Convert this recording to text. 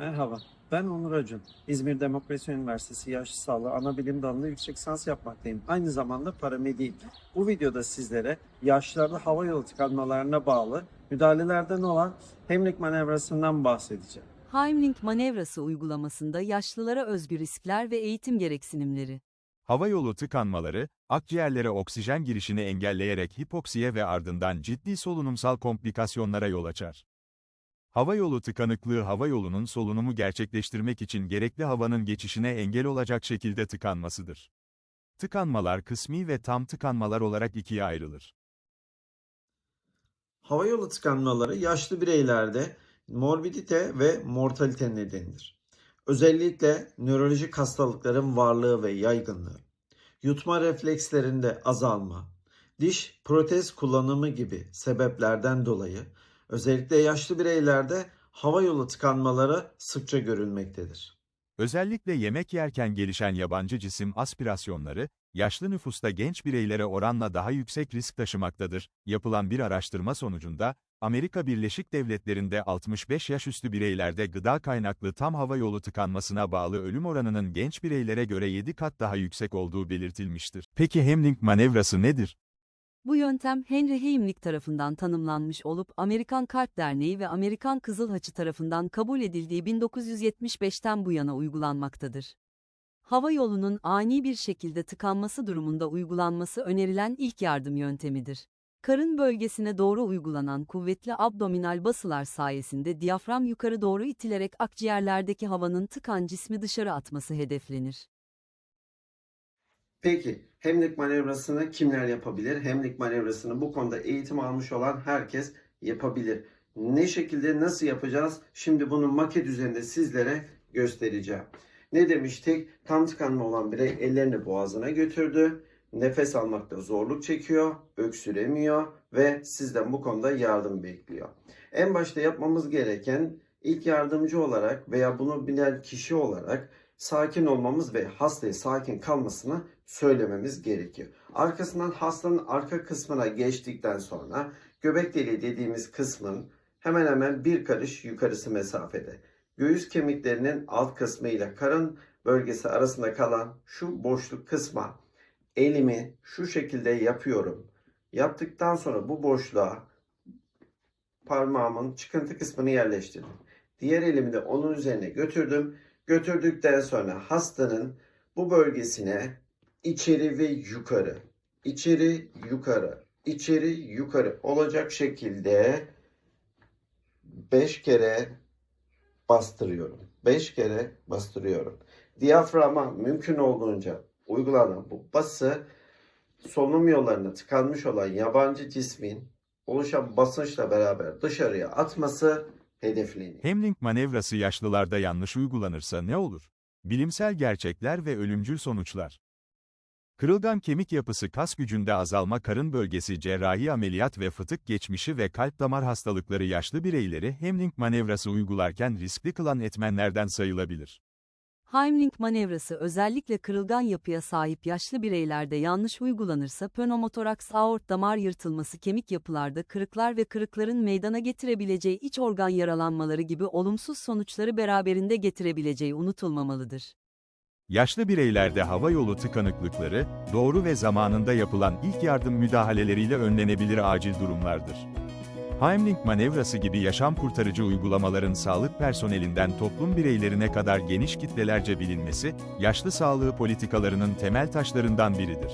Merhaba, ben Onur Acun. İzmir Demokrasi Üniversitesi Yaşlı Sağlığı Anabilim Dalı'nda yüksek lisans yapmaktayım. Aynı zamanda paramediyim. Bu videoda sizlere yaşlılarda hava yolu tıkanmalarına bağlı müdahalelerden olan Hemlik manevrasından bahsedeceğim. Heimlich manevrası uygulamasında yaşlılara özgü riskler ve eğitim gereksinimleri. Havayolu tıkanmaları, akciğerlere oksijen girişini engelleyerek hipoksiye ve ardından ciddi solunumsal komplikasyonlara yol açar. Havayolu tıkanıklığı havayolunun solunumu gerçekleştirmek için gerekli havanın geçişine engel olacak şekilde tıkanmasıdır. Tıkanmalar kısmi ve tam tıkanmalar olarak ikiye ayrılır. Havayolu tıkanmaları yaşlı bireylerde morbidite ve mortalite nedenidir. Özellikle nörolojik hastalıkların varlığı ve yaygınlığı, yutma reflekslerinde azalma, diş protez kullanımı gibi sebeplerden dolayı özellikle yaşlı bireylerde havayolu tıkanmaları sıkça görülmektedir. Özellikle yemek yerken gelişen yabancı cisim aspirasyonları, yaşlı nüfusta genç bireylere oranla daha yüksek risk taşımaktadır. Yapılan bir araştırma sonucunda, Amerika Birleşik Devletleri'nde 65 yaş üstü bireylerde gıda kaynaklı tam hava yolu tıkanmasına bağlı ölüm oranının genç bireylere göre 7 kat daha yüksek olduğu belirtilmiştir. Peki Hemling manevrası nedir? Bu yöntem Henry Heimlich tarafından tanımlanmış olup Amerikan Kalp Derneği ve Amerikan Kızıl Haçı tarafından kabul edildiği 1975'ten bu yana uygulanmaktadır. Hava yolunun ani bir şekilde tıkanması durumunda uygulanması önerilen ilk yardım yöntemidir. Karın bölgesine doğru uygulanan kuvvetli abdominal basılar sayesinde diyafram yukarı doğru itilerek akciğerlerdeki havanın tıkan cismi dışarı atması hedeflenir. Peki Hemlik manevrasını kimler yapabilir? Hemlik manevrasını bu konuda eğitim almış olan herkes yapabilir. Ne şekilde nasıl yapacağız? Şimdi bunu maket üzerinde sizlere göstereceğim. Ne demiştik? Tam tıkanma olan birey ellerini boğazına götürdü. Nefes almakta zorluk çekiyor, öksüremiyor ve sizden bu konuda yardım bekliyor. En başta yapmamız gereken ilk yardımcı olarak veya bunu bilen kişi olarak sakin olmamız ve hastaya sakin kalmasını söylememiz gerekiyor. Arkasından hastanın arka kısmına geçtikten sonra göbek deliği dediğimiz kısmın hemen hemen bir karış yukarısı mesafede. Göğüs kemiklerinin alt kısmı ile karın bölgesi arasında kalan şu boşluk kısma elimi şu şekilde yapıyorum. Yaptıktan sonra bu boşluğa parmağımın çıkıntı kısmını yerleştirdim. Diğer elimi de onun üzerine götürdüm. Götürdükten sonra hastanın bu bölgesine içeri ve yukarı, içeri yukarı, içeri yukarı olacak şekilde 5 kere bastırıyorum. 5 kere bastırıyorum. Diyaframa mümkün olduğunca uygulanan bu bası solunum yollarına tıkanmış olan yabancı cismin oluşan basınçla beraber dışarıya atması hedefleniyor. Hemling manevrası yaşlılarda yanlış uygulanırsa ne olur? Bilimsel gerçekler ve ölümcül sonuçlar. Kırılgan kemik yapısı kas gücünde azalma karın bölgesi cerrahi ameliyat ve fıtık geçmişi ve kalp damar hastalıkları yaşlı bireyleri Hemling manevrası uygularken riskli kılan etmenlerden sayılabilir. Heimlich manevrası özellikle kırılgan yapıya sahip yaşlı bireylerde yanlış uygulanırsa pneumotoraks aort damar yırtılması kemik yapılarda kırıklar ve kırıkların meydana getirebileceği iç organ yaralanmaları gibi olumsuz sonuçları beraberinde getirebileceği unutulmamalıdır. Yaşlı bireylerde hava yolu tıkanıklıkları, doğru ve zamanında yapılan ilk yardım müdahaleleriyle önlenebilir acil durumlardır. Heimlich manevrası gibi yaşam kurtarıcı uygulamaların sağlık personelinden toplum bireylerine kadar geniş kitlelerce bilinmesi, yaşlı sağlığı politikalarının temel taşlarından biridir.